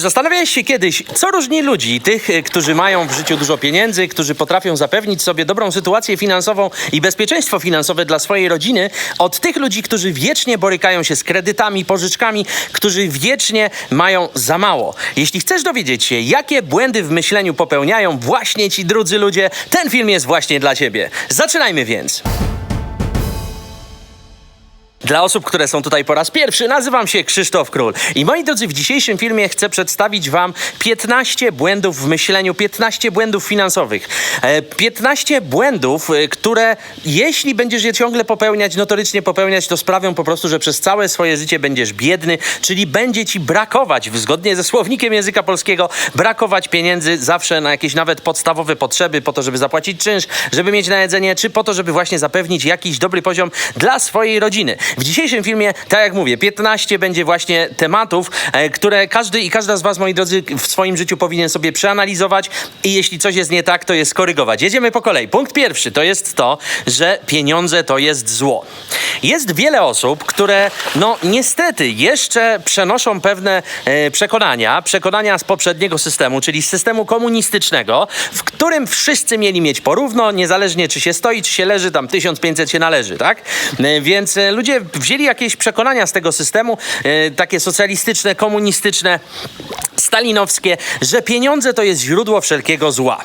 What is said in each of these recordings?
Czy zastanawiałeś się kiedyś, co różni ludzi, tych, y, którzy mają w życiu dużo pieniędzy, którzy potrafią zapewnić sobie dobrą sytuację finansową i bezpieczeństwo finansowe dla swojej rodziny, od tych ludzi, którzy wiecznie borykają się z kredytami, pożyczkami, którzy wiecznie mają za mało? Jeśli chcesz dowiedzieć się, jakie błędy w myśleniu popełniają właśnie ci drudzy ludzie, ten film jest właśnie dla ciebie. Zaczynajmy więc. Dla osób, które są tutaj po raz pierwszy, nazywam się Krzysztof Król. I moi drodzy, w dzisiejszym filmie chcę przedstawić Wam 15 błędów w myśleniu, 15 błędów finansowych. E, 15 błędów, e, które jeśli będziesz je ciągle popełniać, notorycznie popełniać, to sprawią po prostu, że przez całe swoje życie będziesz biedny, czyli będzie Ci brakować, zgodnie ze słownikiem języka polskiego, brakować pieniędzy zawsze na jakieś nawet podstawowe potrzeby, po to, żeby zapłacić czynsz, żeby mieć na jedzenie, czy po to, żeby właśnie zapewnić jakiś dobry poziom dla swojej rodziny. W dzisiejszym filmie, tak jak mówię, 15 będzie właśnie tematów, e, które każdy i każda z Was, moi drodzy, w swoim życiu powinien sobie przeanalizować i jeśli coś jest nie tak, to je skorygować. Jedziemy po kolei. Punkt pierwszy to jest to, że pieniądze to jest zło. Jest wiele osób, które, no niestety, jeszcze przenoszą pewne e, przekonania, przekonania z poprzedniego systemu, czyli z systemu komunistycznego, w którym wszyscy mieli mieć porówno, niezależnie czy się stoi, czy się leży, tam 1500 się należy, tak? E, Więc e, ludzie wzięli jakieś przekonania z tego systemu, e, takie socjalistyczne, komunistyczne, stalinowskie, że pieniądze to jest źródło wszelkiego zła.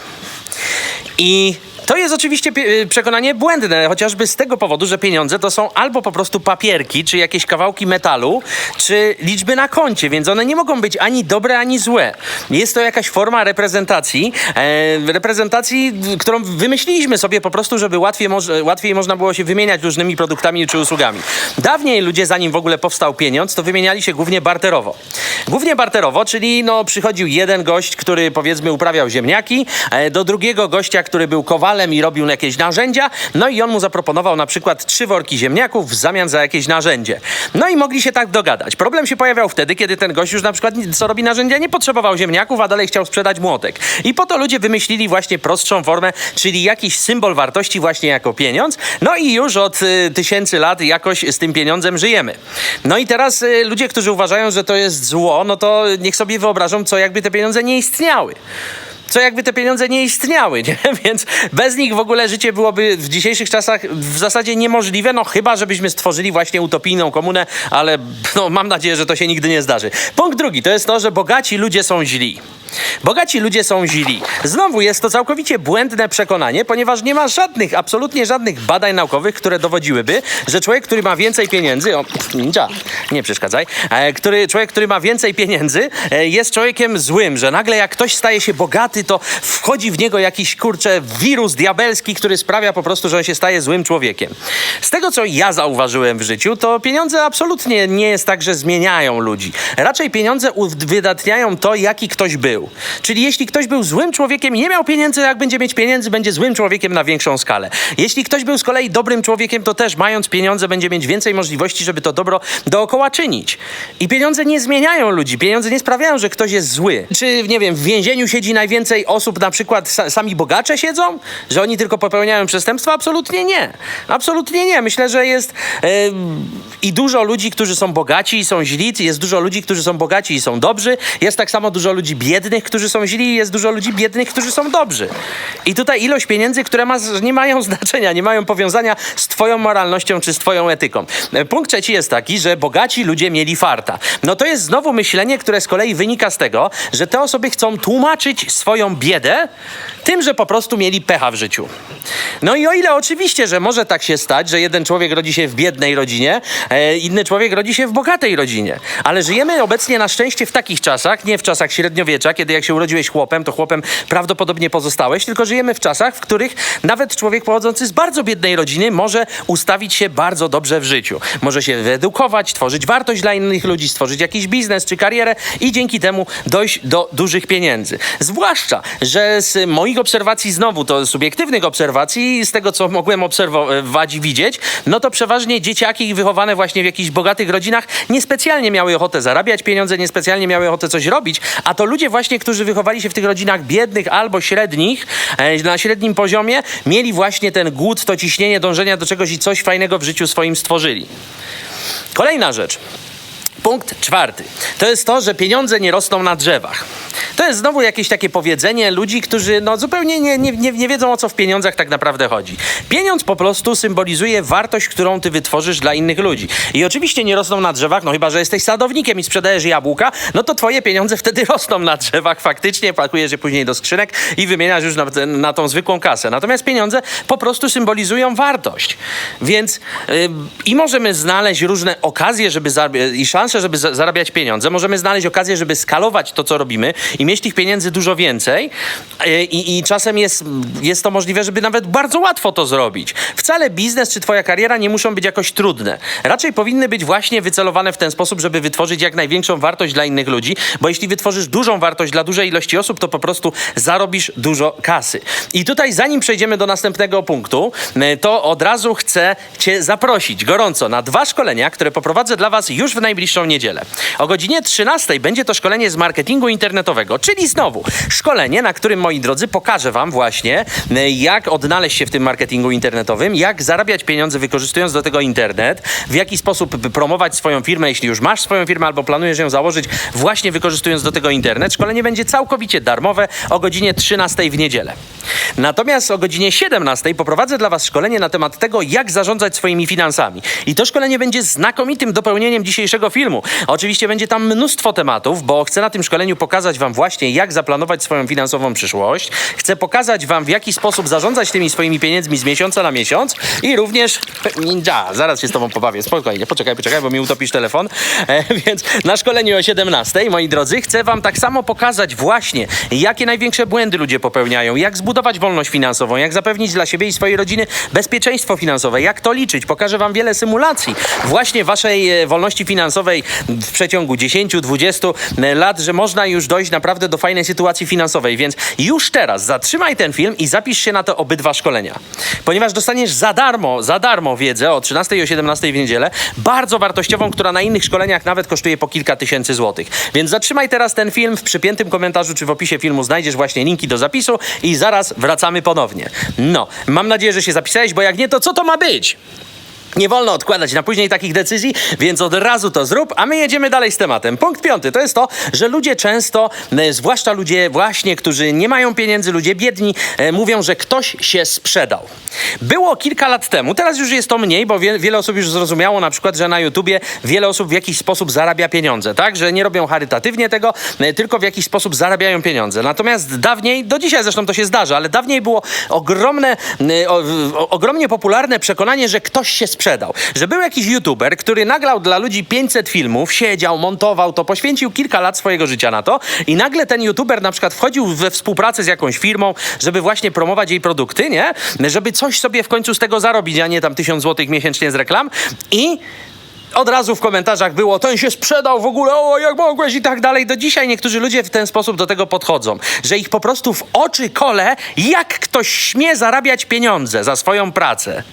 I to jest oczywiście y, przekonanie błędne, chociażby z tego powodu, że pieniądze to są albo po prostu papierki, czy jakieś kawałki metalu, czy liczby na koncie, więc one nie mogą być ani dobre, ani złe. Jest to jakaś forma reprezentacji, e, reprezentacji, którą wymyśliliśmy sobie po prostu, żeby łatwiej, łatwiej można było się wymieniać różnymi produktami czy usługami. Dawniej ludzie, zanim w ogóle powstał pieniądz, to wymieniali się głównie barterowo. Głównie barterowo, czyli no, przychodził jeden gość, który powiedzmy uprawiał ziemniaki, e, do drugiego gościa, który był kowalem i robił jakieś narzędzia, no i on mu zaproponował na przykład trzy worki ziemniaków w zamian za jakieś narzędzie. No i mogli się tak dogadać. Problem się pojawiał wtedy, kiedy ten gość już na przykład co robi narzędzia, nie potrzebował ziemniaków, a dalej chciał sprzedać młotek. I po to ludzie wymyślili właśnie prostszą formę, czyli jakiś symbol wartości właśnie jako pieniądz. No i już od y, tysięcy lat jakoś z tym pieniądzem żyjemy. No i teraz y, ludzie, którzy uważają, że to jest zło, no to niech sobie wyobrażą, co jakby te pieniądze nie istniały co jakby te pieniądze nie istniały, nie? Więc bez nich w ogóle życie byłoby w dzisiejszych czasach w zasadzie niemożliwe, no chyba, żebyśmy stworzyli właśnie utopijną komunę, ale no, mam nadzieję, że to się nigdy nie zdarzy. Punkt drugi to jest to, że bogaci ludzie są źli. Bogaci ludzie są źli. Znowu jest to całkowicie błędne przekonanie, ponieważ nie ma żadnych, absolutnie żadnych badań naukowych, które dowodziłyby, że człowiek, który ma więcej pieniędzy, o, ninja, nie przeszkadzaj, e, który, człowiek, który ma więcej pieniędzy, e, jest człowiekiem złym, że nagle jak ktoś staje się bogaty, to wchodzi w niego jakiś, kurczę, wirus diabelski, który sprawia po prostu, że on się staje złym człowiekiem. Z tego, co ja zauważyłem w życiu, to pieniądze absolutnie nie jest tak, że zmieniają ludzi. Raczej pieniądze uwydatniają to, jaki ktoś był. Czyli jeśli ktoś był złym człowiekiem i nie miał pieniędzy, jak będzie mieć pieniędzy, będzie złym człowiekiem na większą skalę. Jeśli ktoś był z kolei dobrym człowiekiem, to też mając pieniądze, będzie mieć więcej możliwości, żeby to dobro dookoła czynić. I pieniądze nie zmieniają ludzi. Pieniądze nie sprawiają, że ktoś jest zły. Czy, nie wiem, w więzieniu siedzi najwięcej osób, na przykład sa sami bogacze siedzą? Że oni tylko popełniają przestępstwa? Absolutnie nie. Absolutnie nie. Myślę, że jest e, i dużo ludzi, którzy są bogaci i są źli. Jest dużo ludzi, którzy są bogaci i są dobrzy. Jest tak samo dużo ludzi biednych, którzy są źli jest dużo ludzi biednych, którzy są dobrzy. I tutaj ilość pieniędzy, które ma, nie mają znaczenia, nie mają powiązania z twoją moralnością czy z twoją etyką. E, Punkt trzeci jest taki, że bogaci ludzie mieli farta. No to jest znowu myślenie, które z kolei wynika z tego, że te osoby chcą tłumaczyć swoją biedę tym, że po prostu mieli pecha w życiu. No i o ile oczywiście, że może tak się stać, że jeden człowiek rodzi się w biednej rodzinie, e, inny człowiek rodzi się w bogatej rodzinie. Ale żyjemy obecnie na szczęście w takich czasach, nie w czasach średniowiecza, kiedy jak się urodziłeś chłopem, to chłopem prawdopodobnie pozostałeś, tylko żyjemy w czasach, w których nawet człowiek pochodzący z bardzo biednej rodziny może ustawić się bardzo dobrze w życiu. Może się wyedukować, tworzyć wartość dla innych ludzi, stworzyć jakiś biznes czy karierę i dzięki temu dojść do dużych pieniędzy. Zwłaszcza, że z moich obserwacji, znowu to subiektywnych obserwacji, z tego co mogłem obserwować i widzieć, no to przeważnie dzieciaki wychowane właśnie w jakichś bogatych rodzinach niespecjalnie miały ochotę zarabiać pieniądze, niespecjalnie miały ochotę coś robić, a to ludzie właśnie, którzy wychowali się w tych rodzinach biednych albo średnich, e, na średnim poziomie, mieli właśnie ten głód, to ciśnienie dążenia do czegoś i coś fajnego w życiu swoim stworzyli. Kolejna rzecz. Punkt czwarty. To jest to, że pieniądze nie rosną na drzewach. To jest znowu jakieś takie powiedzenie ludzi, którzy no, zupełnie nie, nie, nie, nie wiedzą, o co w pieniądzach tak naprawdę chodzi. Pieniądz po prostu symbolizuje wartość, którą ty wytworzysz dla innych ludzi. I oczywiście nie rosną na drzewach, no chyba, że jesteś sadownikiem i sprzedajesz jabłka, no to twoje pieniądze wtedy rosną na drzewach faktycznie, pakujesz je później do skrzynek i wymieniasz już na, na tą zwykłą kasę. Natomiast pieniądze po prostu symbolizują wartość. Więc yy, i możemy znaleźć różne okazje, żeby i szanse, żeby za- zarabiać pieniądze. Możemy znaleźć okazję, żeby skalować to, co robimy i mieć tych pieniędzy dużo więcej. Yy, I, i czasem jest, jest to możliwe, żeby nawet bardzo łatwo to zrobić. Wcale biznes czy twoja kariera nie muszą być jakoś trudne. Raczej powinny być właśnie wycelowane w ten sposób, żeby wytworzyć jak największą wartość dla innych ludzi, bo jeśli wytworzysz dużą wartość dla dużej ilości osób, to po prostu zarobisz dużo kasy. I tutaj, zanim przejdziemy do następnego punktu, y, to od razu chcę Cię zaprosić gorąco na dwa szkolenia, które poprowadzę dla Was już w najbliższą niedzielę. O godzinie 13 będzie to szkolenie z marketingu internetowego, czyli znowu szkolenie, na którym, moi drodzy, pokażę Wam właśnie, y, jak odnaleźć się w tym marketingu internetowym, jak zarabiać pieniądze wykorzystując do tego internet, w jaki sposób promować swoją firmę, jeśli już masz swoją firmę albo planujesz ją założyć, właśnie wykorzystując do tego internet. Szkolenie będzie całkowicie darmowe o godzinie 13 w niedzielę. Natomiast o godzinie 17 poprowadzę dla Was szkolenie na temat tego, jak zarządzać swoimi finansami. I to szkolenie będzie znakomitym dopełnieniem dzisiejszego filmu. Oczywiście będzie tam mnóstwo tematów, bo chcę na tym szkoleniu pokazać Wam właśnie, jak zaplanować swoją finansową przyszłość. Chcę pokazać Wam, w jaki sposób zarządzać tymi swoimi pieniędzmi z miesiąca na miesiąc i również ninja, zaraz się z Tobą pobawię, spokojnie, poczekaj, poczekaj, bo mi utopisz telefon. E, więc na szkoleniu o 17, moi drodzy, chcę Wam tak samo pokazać właśnie, jakie największe błędy ludzie popełniają, jak zbudować wolność finansową, jak zapewnić dla siebie i swojej rodziny bezpieczeństwo finansowe, jak to liczyć. Pokażę Wam wiele symulacji właśnie Waszej e, wolności finansowej w przeciągu 10-20 lat, że można już dojść naprawdę do fajnej sytuacji finansowej. Więc już teraz zatrzymaj ten film i zapisz się na te obydwa szkolenia. Ponieważ dostaniesz za darmo, za darmo wiedzę o 13 i o 17 w niedzielę, bardzo wartościową, która na innych szkoleniach nawet kosztuje po kilka tysięcy złotych. Więc zatrzymaj teraz ten film w przypiętym komentarzu czy w opisie filmu znajdziesz właśnie linki do zapisu i zaraz wracamy ponownie. No, mam nadzieję, że się zapisałeś, bo jak nie, to co to ma być? Nie wolno odkładać na później takich decyzji, więc od razu to zrób, a my jedziemy dalej z tematem. Punkt piąty to jest to, że ludzie często, e, zwłaszcza ludzie właśnie, którzy nie mają pieniędzy, ludzie biedni, e, mówią, że ktoś się sprzedał. Było kilka lat temu, teraz już jest to mniej, bo wie, wiele osób już zrozumiało na przykład, że na YouTubie wiele osób w jakiś sposób zarabia pieniądze, tak? Że nie robią charytatywnie tego, e, tylko w jakiś sposób zarabiają pieniądze. Natomiast dawniej, do dzisiaj zresztą to się zdarza, ale dawniej było ogromne, o, o, ogromnie popularne przekonanie, że ktoś się sprzedał. Że był jakiś youtuber, który nagrał dla ludzi 500 filmów, siedział, montował to, poświęcił kilka lat swojego życia na to i nagle ten youtuber na przykład wchodził we współpracę z jakąś firmą, żeby właśnie promować jej produkty, nie? Żeby coś sobie w końcu z tego zarobić, a nie tam 1000 złotych miesięcznie z reklam i od razu w komentarzach było, ten się sprzedał w ogóle, o jak mogłeś i tak dalej. Do dzisiaj niektórzy ludzie w ten sposób do tego podchodzą, że ich po prostu w oczy kole, jak ktoś śmie zarabiać pieniądze za swoją pracę.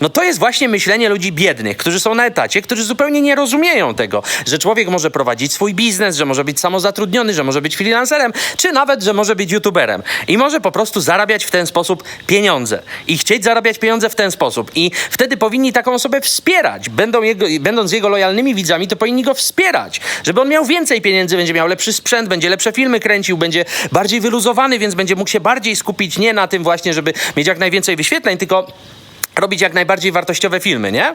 No to jest właśnie myślenie ludzi biednych, którzy są na etacie, którzy zupełnie nie rozumieją tego, że człowiek może prowadzić swój biznes, że może być samozatrudniony, że może być freelancerem, czy nawet, że może być youtuberem. I może po prostu zarabiać w ten sposób pieniądze. I chcieć zarabiać pieniądze w ten sposób. I wtedy powinni taką osobę wspierać. Będą jego, będąc jego lojalnymi widzami, to powinni go wspierać, żeby on miał więcej pieniędzy, będzie miał lepszy sprzęt, będzie lepsze filmy kręcił, będzie bardziej wyluzowany, więc będzie mógł się bardziej skupić nie na tym właśnie, żeby mieć jak najwięcej wyświetleń, tylko robić jak najbardziej wartościowe filmy, nie?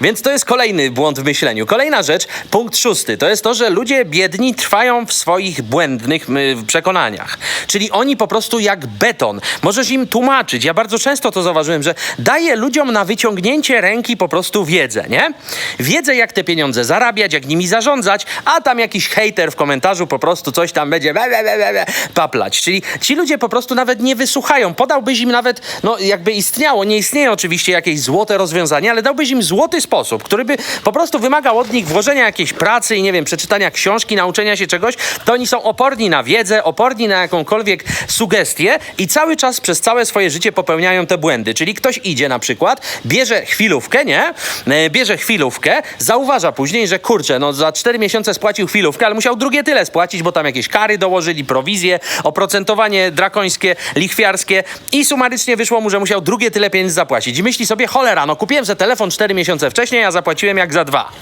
Więc to jest kolejny błąd w myśleniu. Kolejna rzecz, punkt szósty, to jest to, że ludzie biedni trwają w swoich błędnych y, przekonaniach. Czyli oni po prostu jak beton. Możesz im tłumaczyć. Ja bardzo często to zauważyłem, że daję ludziom na wyciągnięcie ręki po prostu wiedzę, nie? Wiedzę, jak te pieniądze zarabiać, jak nimi zarządzać, a tam jakiś hejter w komentarzu po prostu coś tam będzie be, be, be, paplać. Czyli ci ludzie po prostu nawet nie wysłuchają. Podałbyś im nawet, no jakby istniało, nie istnieje oczywiście jakieś złote rozwiązanie, ale dałbyś im złoty sposób, który by po prostu wymagał od nich włożenia jakiejś pracy i nie wiem, przeczytania książki, nauczenia się czegoś, to oni są oporni na wiedzę, oporni na jakąkolwiek sugestię i cały czas przez całe swoje życie popełniają te błędy. Czyli ktoś idzie na przykład, bierze chwilówkę, nie? E, Bierze chwilówkę, zauważa później, że kurczę, no za cztery miesiące spłacił chwilówkę, ale musiał drugie tyle spłacić, bo tam jakieś kary dołożyli, prowizje, oprocentowanie drakońskie, lichwiarskie i sumarycznie wyszło mu, że musiał drugie tyle pieniędzy zapłacić. I myśli sobie, cholera, no kupiłem za telefon 4 miesiące wcześniej, a zapłaciłem jak za dwa.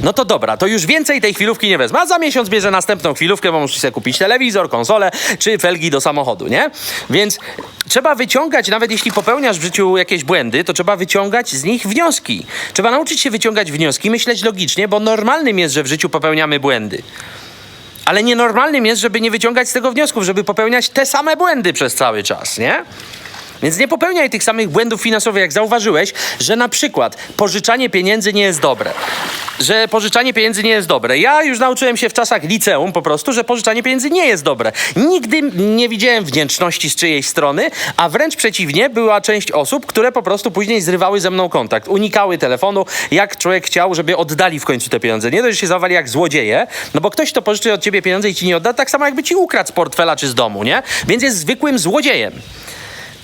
No to dobra, to już więcej tej chwilówki nie wezmę. A za miesiąc bierze następną chwilówkę, bo muszę sobie kupić telewizor, konsolę czy felgi do samochodu, nie? Więc trzeba wyciągać, nawet jeśli popełniasz w życiu jakieś błędy, to trzeba wyciągać z nich wnioski. Trzeba nauczyć się wyciągać wnioski, myśleć logicznie, bo normalnym jest, że w życiu popełniamy błędy. Ale nienormalnym jest, żeby nie wyciągać z tego wniosków, żeby popełniać te same błędy przez cały czas, nie? Więc nie popełniaj tych samych błędów finansowych, jak zauważyłeś, że na przykład pożyczanie pieniędzy nie jest dobre. Że pożyczanie pieniędzy nie jest dobre. Ja już nauczyłem się w czasach liceum po prostu, że pożyczanie pieniędzy nie jest dobre. Nigdy nie widziałem wdzięczności z czyjejś strony, a wręcz przeciwnie, była część osób, które po prostu później zrywały ze mną kontakt. Unikały telefonu, jak człowiek chciał, żeby oddali w końcu te pieniądze. Nie dość, że się zawali jak złodzieje, no bo ktoś, kto pożyczy od ciebie pieniądze i ci nie odda, tak samo jakby ci ukradł z portfela czy z domu, nie? Więc jest zwykłym złodziejem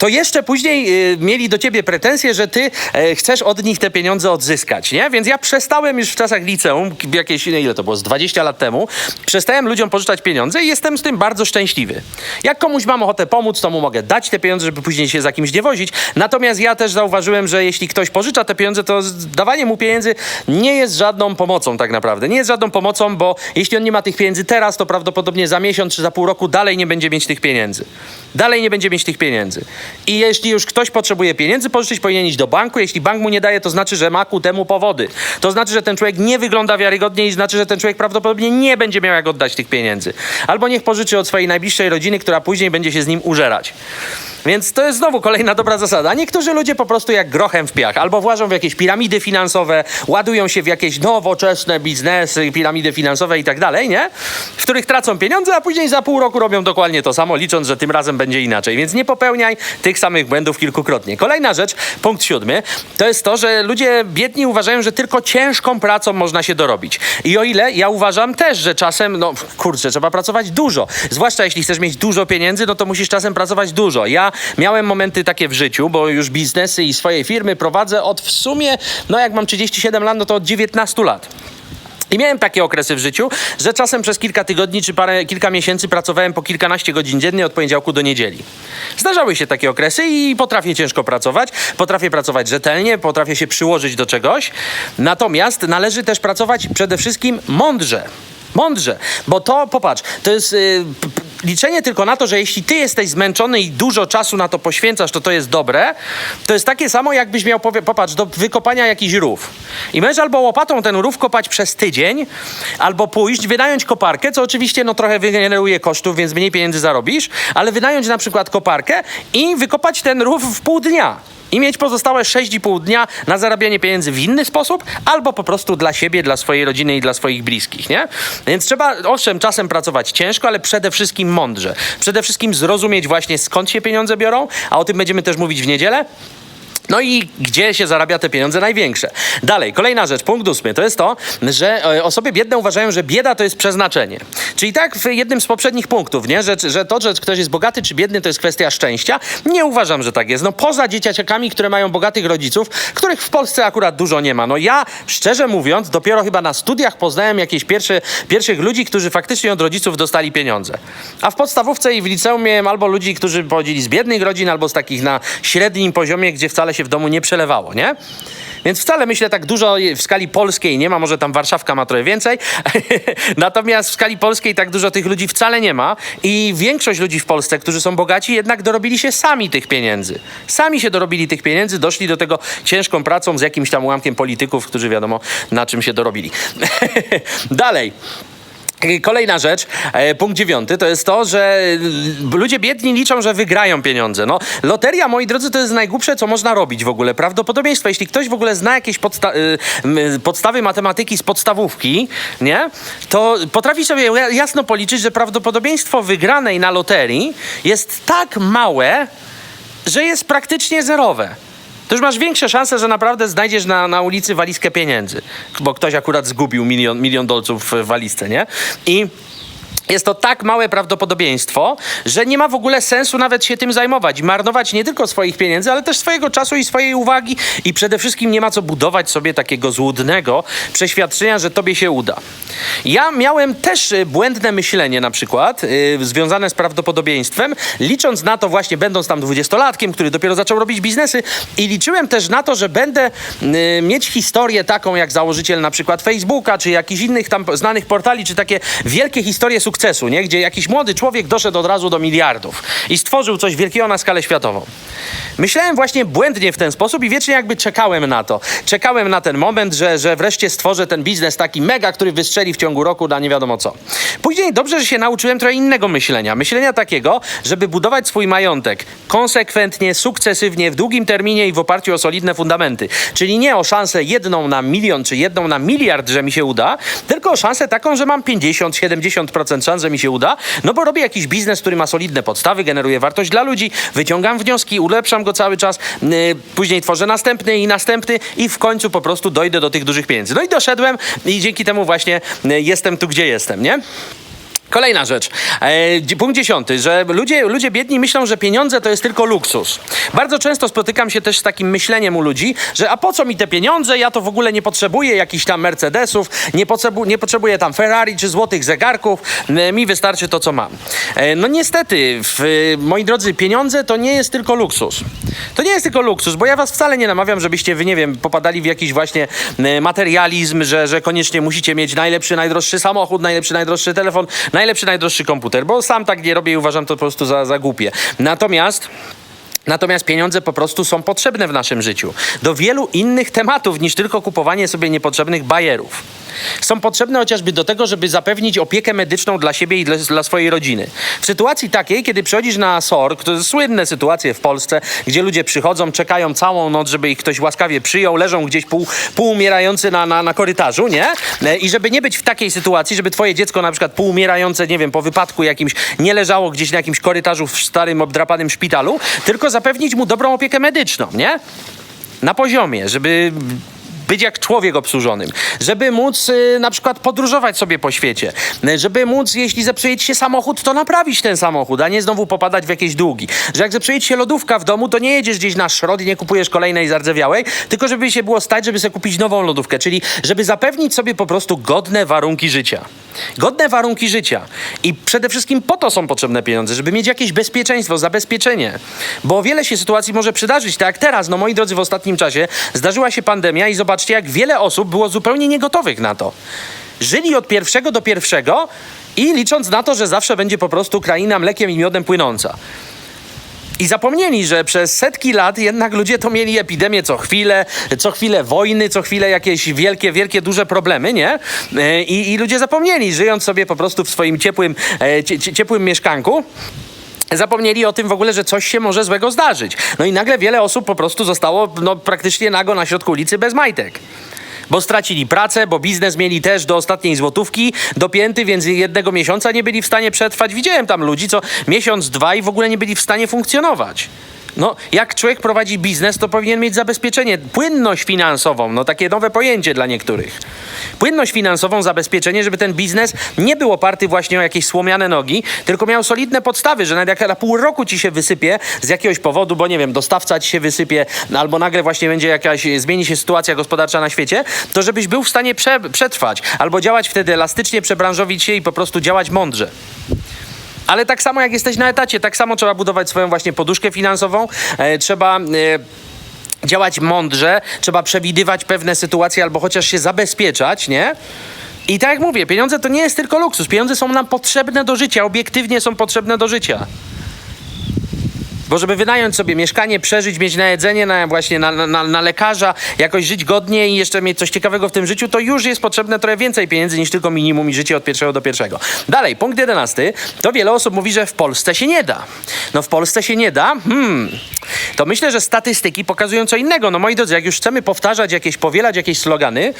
to jeszcze później y, mieli do ciebie pretensje, że ty e, chcesz od nich te pieniądze odzyskać, nie? Więc ja przestałem już w czasach liceum, jakieś, ile to było, z 20 lat temu, przestałem ludziom pożyczać pieniądze i jestem z tym bardzo szczęśliwy. Jak komuś mam ochotę pomóc, to mu mogę dać te pieniądze, żeby później się za kimś nie wozić. Natomiast ja też zauważyłem, że jeśli ktoś pożycza te pieniądze, to dawanie mu pieniędzy nie jest żadną pomocą tak naprawdę. Nie jest żadną pomocą, bo jeśli on nie ma tych pieniędzy teraz, to prawdopodobnie za miesiąc czy za pół roku dalej nie będzie mieć tych pieniędzy. Dalej nie będzie mieć tych pieniędzy. I jeśli już ktoś potrzebuje pieniędzy, pożyczyć powinien iść do banku. Jeśli bank mu nie daje, to znaczy, że ma ku temu powody. To znaczy, że ten człowiek nie wygląda wiarygodnie i znaczy, że ten człowiek prawdopodobnie nie będzie miał jak oddać tych pieniędzy. Albo niech pożyczy od swojej najbliższej rodziny, która później będzie się z nim użerać. Więc to jest znowu kolejna dobra zasada. Niektórzy ludzie po prostu jak grochem w piach, albo włażą w jakieś piramidy finansowe, ładują się w jakieś nowoczesne biznesy, piramidy finansowe i tak dalej, nie? W których tracą pieniądze, a później za pół roku robią dokładnie to samo, licząc, że tym razem będzie inaczej. Więc nie popełniaj tych samych błędów kilkukrotnie. Kolejna rzecz, punkt siódmy, to jest to, że ludzie biedni uważają, że tylko ciężką pracą można się dorobić. I o ile ja uważam też, że czasem, no kurczę, trzeba pracować dużo. Zwłaszcza jeśli chcesz mieć dużo pieniędzy, no to musisz czasem pracować dużo. Ja miałem momenty takie w życiu, bo już biznesy i swoje firmy prowadzę od w sumie, no jak mam 37 lat, no to od 19 lat. I miałem takie okresy w życiu, że czasem przez kilka tygodni czy parę, kilka miesięcy pracowałem po kilkanaście godzin dziennie od poniedziałku do niedzieli. Zdarzały się takie okresy i potrafię ciężko pracować, potrafię pracować rzetelnie, potrafię się przyłożyć do czegoś. Natomiast należy też pracować przede wszystkim mądrze. Mądrze, bo to, popatrz, to jest y, p- liczenie tylko na to, że jeśli ty jesteś zmęczony i dużo czasu na to poświęcasz, to to jest dobre, to jest takie samo, jakbyś miał, powie, popatrz, do wykopania jakiś rów. I możesz albo łopatą ten rów kopać przez tydzień, albo pójść, wynająć koparkę, co oczywiście no, trochę wygeneruje kosztów, więc mniej pieniędzy zarobisz, ale wynająć na przykład koparkę i wykopać ten rów w pół dnia. I mieć pozostałe 6,5 dnia na zarabianie pieniędzy w inny sposób, albo po prostu dla siebie, dla swojej rodziny i dla swoich bliskich, nie? Więc trzeba, owszem, czasem pracować ciężko, ale przede wszystkim mądrze. Przede wszystkim zrozumieć właśnie skąd się pieniądze biorą, a o tym będziemy też mówić w niedzielę. No i gdzie się zarabia te pieniądze największe? Dalej, kolejna rzecz, punkt ósmy, to jest to, że e, osoby biedne uważają, że bieda to jest przeznaczenie. Czyli tak w jednym z poprzednich punktów, nie? Że, że to, że ktoś jest bogaty czy biedny, to jest kwestia szczęścia. Nie uważam, że tak jest. No poza dzieciaczekami, które mają bogatych rodziców, których w Polsce akurat dużo nie ma. No ja, szczerze mówiąc, dopiero chyba na studiach poznałem jakieś pierwsze, pierwszych ludzi, którzy faktycznie od rodziców dostali pieniądze. A w podstawówce i w liceum miałem albo ludzi, którzy pochodzili z biednych rodzin, albo z takich na średnim poziomie, gdzie wcale się w domu nie przelewało, nie? Więc wcale myślę tak dużo w skali polskiej nie ma, może tam Warszawka ma trochę więcej, natomiast w skali polskiej tak dużo tych ludzi wcale nie ma i większość ludzi w Polsce, którzy są bogaci, jednak dorobili się sami tych pieniędzy. Sami się dorobili tych pieniędzy, doszli do tego ciężką pracą z jakimś tam ułamkiem polityków, którzy wiadomo na czym się dorobili. Dalej. Kolejna rzecz, e, punkt dziewiąty, to jest to, że y, ludzie biedni liczą, że wygrają pieniądze. No, loteria, moi drodzy, to jest najgłupsze, co można robić w ogóle. Prawdopodobieństwo, jeśli ktoś w ogóle zna jakieś podsta- m, podstawy matematyki z podstawówki, nie, to potrafi sobie ja- jasno policzyć, że prawdopodobieństwo wygranej na loterii jest tak małe, że jest praktycznie zerowe. To już masz większe szanse, że naprawdę znajdziesz na, na ulicy walizkę pieniędzy, bo ktoś akurat zgubił milion, milion dolców w walizce, nie? I Jest to tak małe prawdopodobieństwo, że nie ma w ogóle sensu nawet się tym zajmować. Marnować nie tylko swoich pieniędzy, ale też swojego czasu i swojej uwagi. I przede wszystkim nie ma co budować sobie takiego złudnego przeświadczenia, że tobie się uda. Ja miałem też y, błędne myślenie na przykład, y, związane z prawdopodobieństwem, licząc na to właśnie, będąc tam dwudziestolatkiem, który dopiero zaczął robić biznesy i liczyłem też na to, że będę y, mieć historię taką jak założyciel na przykład Facebooka, czy jakichś innych tam znanych portali, czy takie wielkie historie sukcesu, nie? gdzie jakiś młody człowiek doszedł od razu do miliardów i stworzył coś wielkiego na skalę światową. Myślałem właśnie błędnie w ten sposób i wiecznie jakby czekałem na to. Czekałem na ten moment, że, że wreszcie stworzę ten biznes taki mega, który wystrzeli w ciągu roku na nie wiadomo co. Później dobrze, że się nauczyłem trochę innego myślenia. Myślenia takiego, żeby budować swój majątek konsekwentnie, sukcesywnie, w długim terminie i w oparciu o solidne fundamenty. Czyli nie o szansę jedną na milion czy jedną na miliard, że mi się uda, tylko o szansę taką, że mam 50-70% szans, że mi się uda, no bo robię jakiś biznes, który ma solidne podstawy, generuje wartość dla ludzi, wyciągam wnioski, ulepszam go cały czas, yy, później tworzę następny i następny i w końcu po prostu dojdę do tych dużych pieniędzy. No i doszedłem i dzięki temu właśnie jestem tu, gdzie jestem, nie? Kolejna rzecz. E, punkt dziesiąty, że ludzie, ludzie biedni myślą, że pieniądze to jest tylko luksus. Bardzo często spotykam się też z takim myśleniem u ludzi, że a po co mi te pieniądze, ja to w ogóle nie potrzebuję jakichś tam Mercedesów, nie, potrzebu- nie potrzebuję tam Ferrari czy złotych zegarków, e, mi wystarczy to, co mam. E, no niestety, w, moi drodzy, pieniądze to nie jest tylko luksus. To nie jest tylko luksus, bo ja was wcale nie namawiam, żebyście wy, nie wiem, popadali w jakiś właśnie e, materializm, że, że koniecznie musicie mieć najlepszy, najdroższy samochód, najlepszy, najdroższy telefon, najlepszy, najdroższy komputer, bo sam tak nie robię i uważam to po prostu za, za głupie. Natomiast Natomiast pieniądze po prostu są potrzebne w naszym życiu do wielu innych tematów niż tylko kupowanie sobie niepotrzebnych bajerów. Są potrzebne chociażby do tego, żeby zapewnić opiekę medyczną dla siebie i dla, dla swojej rodziny. W sytuacji takiej, kiedy przychodzisz na SOR, to są słynne sytuacje w Polsce, gdzie ludzie przychodzą, czekają całą noc, żeby ich ktoś łaskawie przyjął, leżą gdzieś pół, półumierający na, na, na korytarzu, nie? E, I żeby nie być w takiej sytuacji, żeby twoje dziecko na przykład półumierające, nie wiem, po wypadku jakimś, nie leżało gdzieś na jakimś korytarzu w starym, obdrapanym szpitalu, tylko zapewnić mu dobrą opiekę medyczną, nie? Na poziomie, żeby być jak człowiek obsłużonym, żeby móc y, na przykład podróżować sobie po świecie, y, żeby móc, jeśli zepsuje ci się samochód, to naprawić ten samochód, a nie znowu popadać w jakieś długi. Że jak zepsuje ci się lodówka w domu, to nie jedziesz gdzieś na szrot i nie kupujesz kolejnej zardzewiałej, tylko żeby się było stać, żeby sobie kupić nową lodówkę, czyli żeby zapewnić sobie po prostu godne warunki życia. Godne warunki życia. I przede wszystkim po to są potrzebne pieniądze, żeby mieć jakieś bezpieczeństwo, zabezpieczenie. Bo wiele się sytuacji może przydarzyć, tak jak teraz, no moi drodzy, w ostatnim czasie zdarzyła się pandemia i zobaczcie, jak wiele osób było zupełnie niegotowych na to. Żyli od pierwszego do pierwszego i licząc na to, że zawsze będzie po prostu kraina mlekiem i miodem płynąca. I zapomnieli, że przez setki lat jednak ludzie to mieli epidemię co chwilę, co chwilę wojny, co chwilę jakieś wielkie, wielkie, duże problemy, nie? E, I, i ludzie zapomnieli, żyjąc sobie po prostu w swoim ciepłym, e, cie, cie- ciepłym mieszkanku. Zapomnieli o tym w ogóle, że coś się może złego zdarzyć. No i nagle wiele osób po prostu zostało no, praktycznie nago na środku ulicy bez majtek. Bo stracili pracę, bo biznes mieli też do ostatniej złotówki dopięty, więc jednego miesiąca nie byli w stanie przetrwać. Widziałem tam ludzi, co miesiąc, dwa i w ogóle nie byli w stanie funkcjonować. No, jak człowiek prowadzi biznes, to powinien mieć zabezpieczenie, płynność finansową, no takie nowe pojęcie dla niektórych. Płynność finansową, zabezpieczenie, żeby ten biznes nie był oparty właśnie o jakieś słomiane nogi, tylko miał solidne podstawy, że nawet jak na pół roku ci się wysypie z jakiegoś powodu, bo nie wiem, dostawca ci się wysypie, no, albo nagle właśnie będzie jakaś, zmieni się sytuacja gospodarcza na świecie, to żebyś był w stanie prze, przetrwać, albo działać wtedy elastycznie, przebranżowić się i po prostu działać mądrze. Ale tak samo jak jesteś na etacie, tak samo trzeba budować swoją właśnie poduszkę finansową. E, trzeba. E, działać mądrze, trzeba przewidywać pewne sytuacje albo chociaż się zabezpieczać, nie? I tak jak mówię, pieniądze to nie jest tylko luksus. Pieniądze są nam potrzebne do życia, obiektywnie są potrzebne do życia. Bo żeby wynająć sobie mieszkanie, przeżyć, mieć na jedzenie, na właśnie na, na, na lekarza, jakoś żyć godnie i jeszcze mieć coś ciekawego w tym życiu, to już jest potrzebne trochę więcej pieniędzy niż tylko minimum i życie od pierwszego do pierwszego. Dalej, punkt jedenasty. To wiele osób mówi, że w Polsce się nie da. No w Polsce się nie da? Hmm. To myślę, że statystyki pokazują co innego. No moi drodzy, jak już chcemy powtarzać jakieś, powielać jakieś slogany,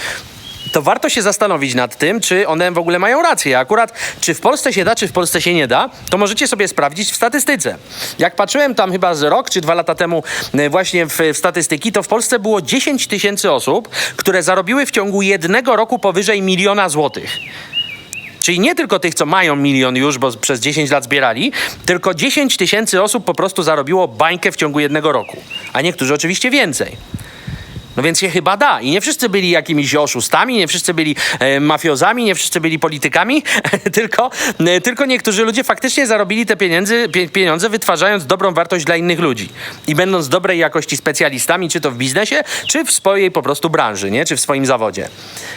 to warto się zastanowić nad tym, czy one w ogóle mają rację. Akurat, czy w Polsce się da, czy w Polsce się nie da, to możecie sobie sprawdzić w statystyce. Jak patrzyłem tam chyba z rok czy dwa lata temu e, właśnie w, w statystyki, to w Polsce było 10 tysięcy osób, które zarobiły w ciągu jednego roku powyżej miliona złotych. Czyli czyli nie tylko tych, co mają milion już, bo przez 10 lat zbierali, tylko 10 tysięcy osób po prostu zarobiło bańkę w ciągu jednego roku, a niektórzy oczywiście więcej. No więc się chyba da. I nie wszyscy byli jakimiś oszustami, nie wszyscy byli e, mafiozami, nie wszyscy byli politykami, tylko, e, tylko niektórzy ludzie faktycznie zarobili te pieniądze, pie, pieniądze, wytwarzając dobrą wartość dla innych ludzi. I będąc dobrej jakości specjalistami, czy to w biznesie, czy w swojej po prostu branży, nie? czy w swoim zawodzie.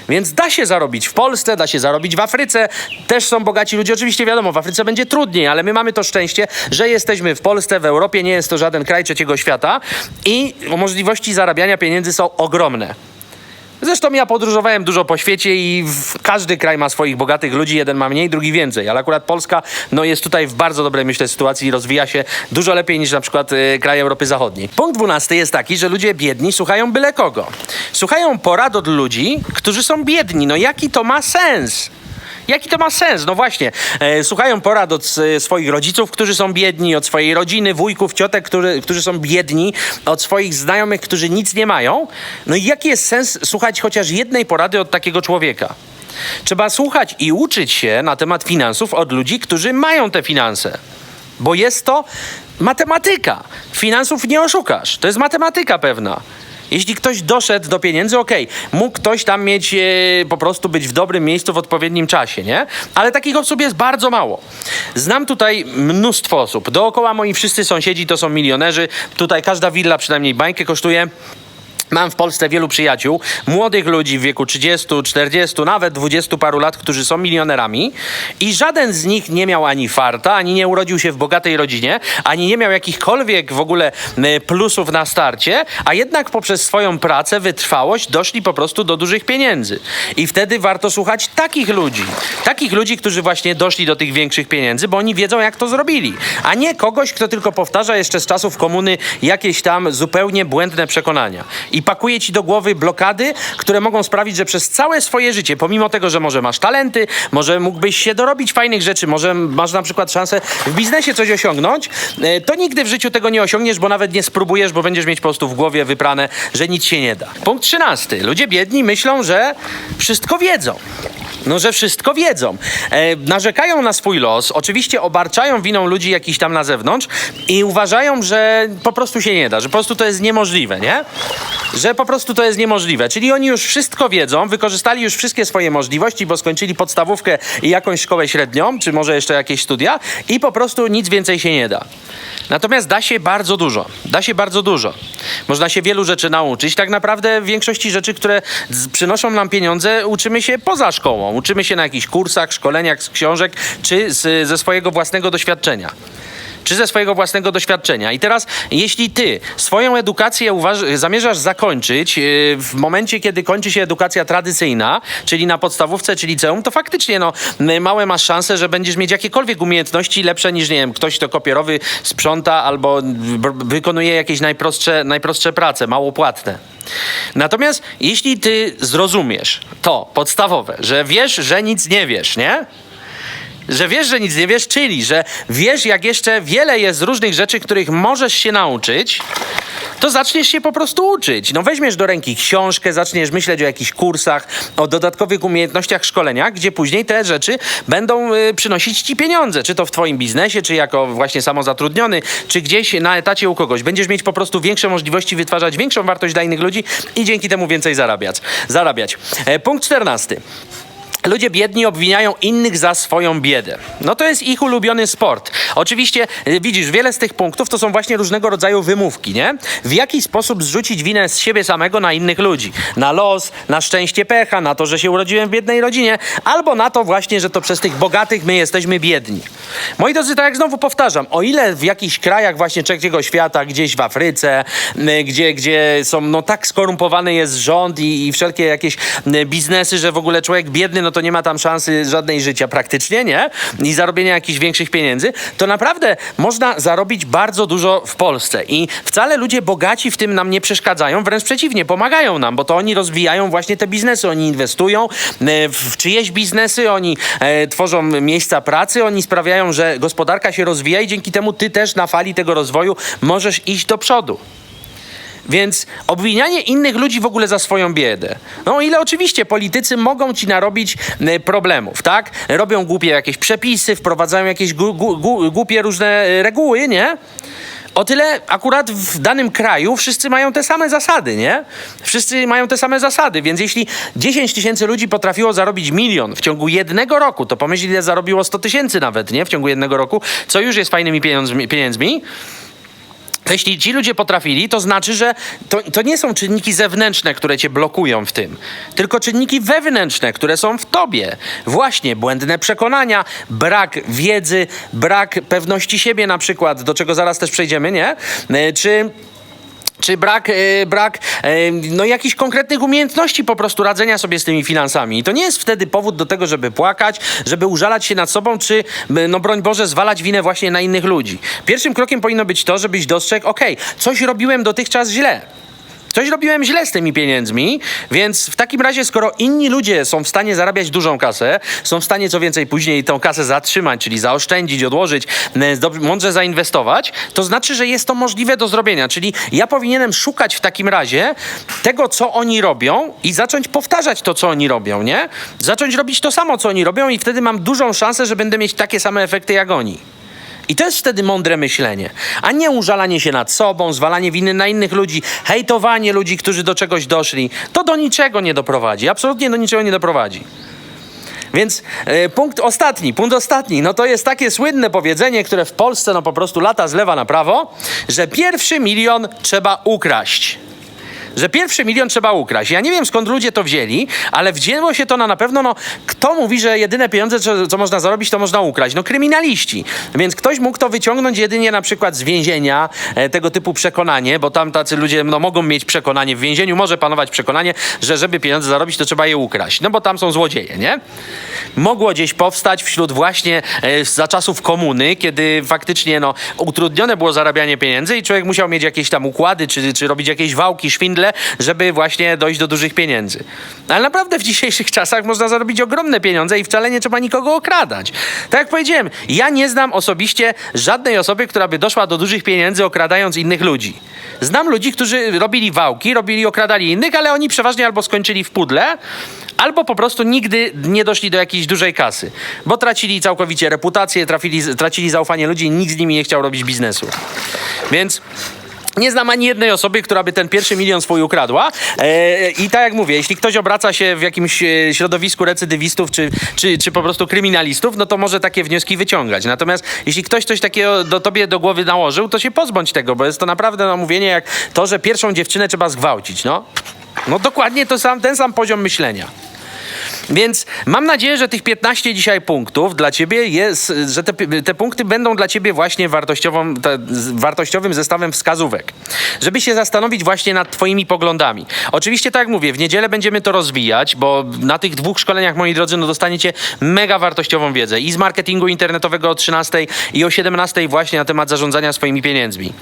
Więc da się zarobić w Polsce, da się zarobić w Afryce. Też są bogaci ludzie. Oczywiście wiadomo, w Afryce będzie trudniej, ale my mamy to szczęście, że jesteśmy w Polsce, w Europie, nie jest to żaden kraj trzeciego świata i możliwości zarabiania pieniędzy są ogromne. Zresztą ja podróżowałem dużo po świecie i każdy kraj ma swoich bogatych ludzi, jeden ma mniej, drugi więcej, ale akurat Polska no, jest tutaj w bardzo dobrej, myślę, sytuacji i rozwija się dużo lepiej niż na przykład y, kraje Europy Zachodniej. Punkt dwunasty jest taki, że ludzie biedni słuchają byle kogo. Słuchają porad od ludzi, którzy są biedni. No jaki to ma sens? Jaki to ma sens? No właśnie, e, słuchają porad od e, swoich rodziców, którzy są biedni, od swojej rodziny, wujków, ciotek, którzy, którzy są biedni, od swoich znajomych, którzy nic nie mają. No i jaki jest sens słuchać chociaż jednej porady od takiego człowieka? Trzeba słuchać i uczyć się na temat finansów od ludzi, którzy mają te finanse. Bo jest to matematyka. Finansów nie oszukasz. To jest matematyka pewna. Jeśli ktoś doszedł do pieniędzy, okej, mógł ktoś tam mieć, e, po prostu być w dobrym miejscu w odpowiednim czasie, nie? Ale takich osób jest bardzo mało. Znam tutaj mnóstwo osób. Dookoła moi wszyscy sąsiedzi to są milionerzy. Tutaj każda willa przynajmniej bańkę kosztuje. Mam w Polsce wielu przyjaciół, młodych ludzi w wieku 30, 40, nawet 20 paru lat, którzy są milionerami i żaden z nich nie miał ani farta, ani nie urodził się w bogatej rodzinie, ani nie miał jakichkolwiek w ogóle e, plusów na starcie, a jednak poprzez swoją pracę, wytrwałość doszli po prostu do dużych pieniędzy. I wtedy warto słuchać takich ludzi. Takich ludzi, którzy właśnie doszli do tych większych pieniędzy, bo oni wiedzą, jak to zrobili. A nie kogoś, kto tylko powtarza jeszcze z czasów komuny jakieś tam zupełnie błędne przekonania. I pakuje ci do głowy blokady, które mogą sprawić, że przez całe swoje życie, pomimo tego, że może masz talenty, może mógłbyś się dorobić fajnych rzeczy, może masz na przykład szansę w biznesie coś osiągnąć, e, to nigdy w życiu tego nie osiągniesz, bo nawet nie spróbujesz, bo będziesz mieć po prostu w głowie wyprane, że nic się nie da. Punkt trzynasty. Ludzie biedni myślą, że wszystko wiedzą. No, że wszystko wiedzą. E, narzekają na swój los, oczywiście obarczają winą ludzi jakiś tam na zewnątrz i uważają, że po prostu się nie da, że po prostu to jest niemożliwe, nie? Że po prostu to jest niemożliwe. Czyli oni już wszystko wiedzą, wykorzystali już wszystkie swoje możliwości, bo skończyli podstawówkę i jakąś szkołę średnią, czy może jeszcze jakieś studia i po prostu nic więcej się nie da. Natomiast da się bardzo dużo. Da się bardzo dużo. Można się wielu rzeczy nauczyć. Tak naprawdę większości rzeczy, które przynoszą nam pieniądze, uczymy się poza szkołą. Uczymy się na jakichś kursach, szkoleniach z książek, czy z, ze swojego własnego doświadczenia czy ze swojego własnego doświadczenia. I teraz, jeśli ty swoją edukację zamierzasz zakończyć yy, w momencie, kiedy kończy się edukacja tradycyjna, czyli na podstawówce czy liceum, to faktycznie no, małe masz szanse, że będziesz mieć jakiekolwiek umiejętności lepsze niż, nie wiem, ktoś, kto kopierowy sprząta albo wykonuje jakieś najprostsze, najprostsze prace, mało płatne. Natomiast jeśli ty zrozumiesz to podstawowe, że wiesz, że nic nie wiesz, nie? Że wiesz, że nic nie wiesz, czyli że wiesz, jak jeszcze wiele jest różnych rzeczy, których możesz się nauczyć, to zaczniesz się po prostu uczyć. No weźmiesz do ręki książkę, zaczniesz myśleć o jakichś kursach, o dodatkowych umiejętnościach, szkoleniach, gdzie później te rzeczy będą y, przynosić ci pieniądze, czy to w twoim biznesie, czy jako właśnie samozatrudniony, czy gdzieś na etacie u kogoś. Będziesz mieć po prostu większe możliwości wytwarzać większą wartość dla innych ludzi i dzięki temu więcej zarabiać. zarabiać. E, punkt czternasty. Ludzie biedni obwiniają innych za swoją biedę. No to jest ich ulubiony sport. Oczywiście, y, widzisz, wiele z tych punktów to są właśnie różnego rodzaju wymówki, nie? W jaki sposób zrzucić winę z siebie samego na innych ludzi? Na los, na szczęście pecha, na to, że się urodziłem w biednej rodzinie, albo na to właśnie, że to przez tych bogatych my jesteśmy biedni. Moi drodzy, tak jak znowu powtarzam, o ile w jakichś krajach właśnie trzeciego świata, gdzieś w Afryce, gdzie, gdzie są no tak skorumpowany jest rząd i, i wszelkie jakieś biznesy, że w ogóle człowiek biedny, no to nie ma tam szansy żadnej życia praktycznie, nie? I zarobienia jakichś większych pieniędzy, to naprawdę można zarobić bardzo dużo w Polsce. I wcale ludzie bogaci w tym nam nie przeszkadzają, wręcz przeciwnie, pomagają nam, bo to oni rozwijają właśnie te biznesy, oni inwestują e, w czyjeś biznesy, oni e, tworzą miejsca pracy, oni sprawiają, że gospodarka się rozwija i dzięki temu ty też na fali tego rozwoju możesz iść do przodu. Więc obwinianie innych ludzi w ogóle za swoją biedę. No ile oczywiście politycy mogą ci narobić y, problemów, tak? Robią głupie jakieś przepisy, wprowadzają jakieś głupie różne y, reguły, nie? O tyle akurat w danym kraju wszyscy mają te same zasady, nie? Wszyscy mają te same zasady, więc jeśli 10 tysięcy ludzi potrafiło zarobić milion w ciągu jednego roku, to pomyśl ile zarobiło 100 tysięcy nawet, nie? W ciągu jednego roku, co już jest fajnymi pieniędzmi to jeśli ci ludzie potrafili, to znaczy, że to, to nie są czynniki zewnętrzne, które cię blokują w tym, tylko czynniki wewnętrzne, które są w tobie. Właśnie błędne przekonania, brak wiedzy, brak pewności siebie na przykład, do czego zaraz też przejdziemy, nie? E, Czy czy brak, e, brak e, no jakichś konkretnych umiejętności po prostu radzenia sobie z tymi finansami. I to nie jest wtedy powód do tego, żeby płakać, żeby użalać się nad sobą, czy, no broń Boże, zwalać winę właśnie na innych ludzi. Pierwszym krokiem powinno być to, żebyś dostrzegł, okej, coś robiłem dotychczas źle. Coś robiłem źle z tymi pieniędzmi, więc w takim razie, skoro inni ludzie są w stanie zarabiać dużą kasę, są w stanie co więcej później tą kasę zatrzymać, czyli zaoszczędzić, odłożyć, dob- mądrze zainwestować, to znaczy, że jest to możliwe do zrobienia. Czyli ja powinienem szukać w takim razie tego, co oni robią i zacząć powtarzać to, co oni robią, nie? Zacząć robić to samo, co oni robią i wtedy mam dużą szansę, że będę mieć takie same efekty jak oni. I to jest wtedy mądre myślenie, a nie użalanie się nad sobą, zwalanie winy na innych ludzi, hejtowanie ludzi, którzy do czegoś doszli. To do niczego nie doprowadzi, absolutnie do niczego nie doprowadzi. Więc e, punkt ostatni, punkt ostatni, no to jest takie słynne powiedzenie, które w Polsce no po prostu lata z lewa na prawo, że pierwszy milion trzeba ukraść. Że pierwszy milion trzeba ukraść. Ja nie wiem skąd ludzie to wzięli, ale wzięło się to na na pewno, no kto mówi, że jedyne pieniądze, co, co można zarobić, to można ukraść? No kryminaliści. Więc ktoś mógł to wyciągnąć jedynie na przykład z więzienia, e, tego typu przekonanie, bo tam tacy ludzie no, mogą mieć przekonanie, w więzieniu może panować przekonanie, że żeby pieniądze zarobić, to trzeba je ukraść. No bo tam są złodzieje, nie? Mogło gdzieś powstać wśród właśnie e, za czasów komuny, kiedy faktycznie no, utrudnione było zarabianie pieniędzy i człowiek musiał mieć jakieś tam układy, czy, czy robić jakieś wałki, szwindle, żeby właśnie dojść do dużych pieniędzy. Ale naprawdę w dzisiejszych czasach można zarobić ogromne pieniądze i wcale nie trzeba nikogo okradać. Tak jak powiedziałem, ja nie znam osobiście żadnej osoby, która by doszła do dużych pieniędzy okradając innych ludzi. Znam ludzi, którzy robili wałki, robili, okradali innych, ale oni przeważnie albo skończyli w pudle, albo po prostu nigdy nie doszli do jakiejś dużej kasy, bo tracili całkowicie reputację, trafili, tracili zaufanie ludzi i nikt z nimi nie chciał robić biznesu. Więc nie znam ani jednej osoby, która by ten pierwszy milion swój ukradła. E, I tak jak mówię, jeśli ktoś obraca się w jakimś e, środowisku recydywistów czy, czy, czy po prostu kryminalistów, no to może takie wnioski wyciągać. Natomiast jeśli ktoś coś takiego do tobie do głowy nałożył, to się pozbądź tego, bo jest to naprawdę no, mówienie jak to, że pierwszą dziewczynę trzeba zgwałcić. No, no dokładnie to sam, ten sam poziom myślenia. Więc mam nadzieję, że tych 15 dzisiaj punktów dla ciebie jest, że te, te punkty będą dla ciebie właśnie wartościową, te, wartościowym zestawem wskazówek. Żeby się zastanowić właśnie nad twoimi poglądami. Oczywiście, tak jak mówię, w niedzielę będziemy to rozwijać, bo na tych dwóch szkoleniach, moi drodzy, no dostaniecie mega wartościową wiedzę. I z marketingu internetowego o 13 i o 17 właśnie na temat zarządzania swoimi pieniędzmi.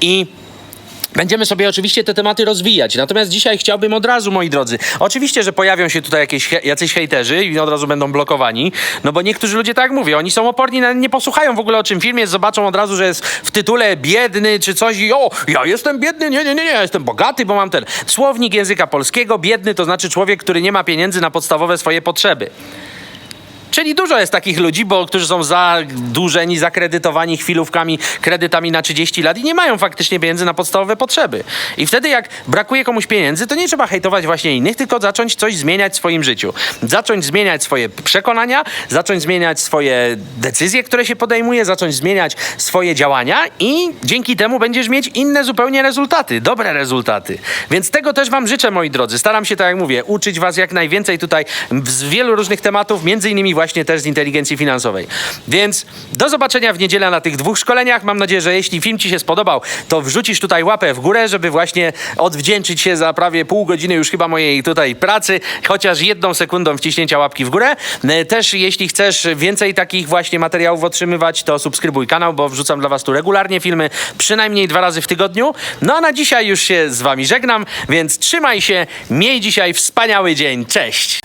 I Będziemy sobie oczywiście te tematy rozwijać. Natomiast dzisiaj chciałbym od razu, moi drodzy. Oczywiście, że pojawią się tutaj jakieś jacyś hejterzy i od razu będą blokowani. No bo niektórzy ludzie tak jak mówię, oni są oporni, nie posłuchają w ogóle o czym film jest, zobaczą od razu, że jest w tytule biedny czy coś i o, ja jestem biedny, nie, nie, nie, ja jestem bogaty, bo mam ten słownik języka polskiego. Biedny to znaczy człowiek, który nie ma pieniędzy na podstawowe swoje potrzeby. Czyli dużo jest takich ludzi, bo którzy są zadłużeni, zakredytowani chwilówkami, kredytami na 30 lat i nie mają faktycznie pieniędzy na podstawowe potrzeby. I wtedy jak brakuje komuś pieniędzy, to nie trzeba hejtować właśnie innych, tylko zacząć coś zmieniać w swoim życiu. Zacząć zmieniać swoje przekonania, zacząć zmieniać swoje decyzje, które się podejmuje, zacząć zmieniać swoje działania i dzięki temu będziesz mieć inne zupełnie rezultaty, dobre rezultaty. Więc tego też wam życzę, moi drodzy. Staram się, tak jak mówię, uczyć was jak najwięcej tutaj z wielu różnych tematów, między innymi właśnie też z inteligencji finansowej. Więc do zobaczenia w niedzielę na tych dwóch szkoleniach. Mam nadzieję, że jeśli film ci się spodobał, to wrzucisz tutaj łapę w górę, żeby właśnie odwdzięczyć się za prawie pół godziny już chyba mojej tutaj pracy, chociaż jedną sekundą wciśnięcia łapki w górę. E, Też jeśli chcesz więcej takich właśnie materiałów otrzymywać, to subskrybuj kanał, bo wrzucam dla was tu regularnie filmy, przynajmniej dwa razy w tygodniu. No a na dzisiaj już się z wami żegnam, więc trzymaj się, miej dzisiaj wspaniały dzień. Cześć!